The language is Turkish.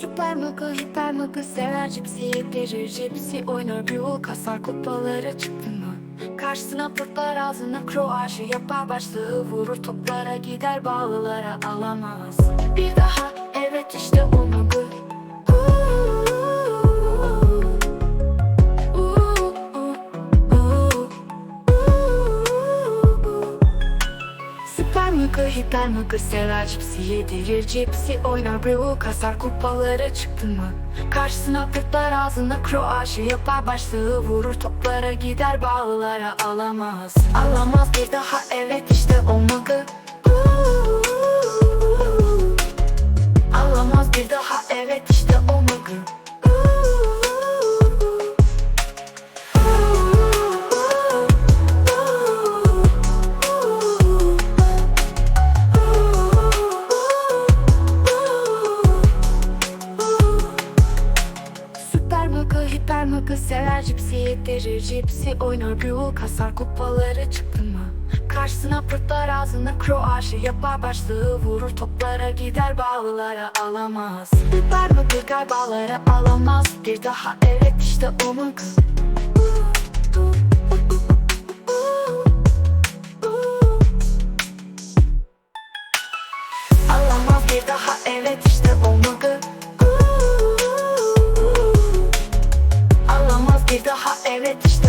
Süper mıkı hiper mıkı sever cipsi yedirir cipsi oynar ul kasar kupalara çıktı mı? Karşısına pırtlar ağzına kroaşı yapar başlığı vurur toplara gider bağlılara alamaz Mıkı hiper mıkı sever cipsi yedirir cipsi. Oynar bravo kasar kupalara çıktı mı? Karşısına pırtlar ağzına kroaşı yapar. Başlığı vurur toplara gider. Bağlılara alamaz. Alamaz bir daha evet işte o mıkı Alamaz bir daha evet işte mıkı sever cipsi yedirir cipsi oynar. Gül kasar kupaları çıktı mı? Karşısına pırtlar ağzına kroaşı yapar. Başlığı vurur toplara gider bağlılara alamaz. Süper mıkı galibalara alamaz. Bir daha evet işte o mıkı Alamaz bir daha evet işte o evet işte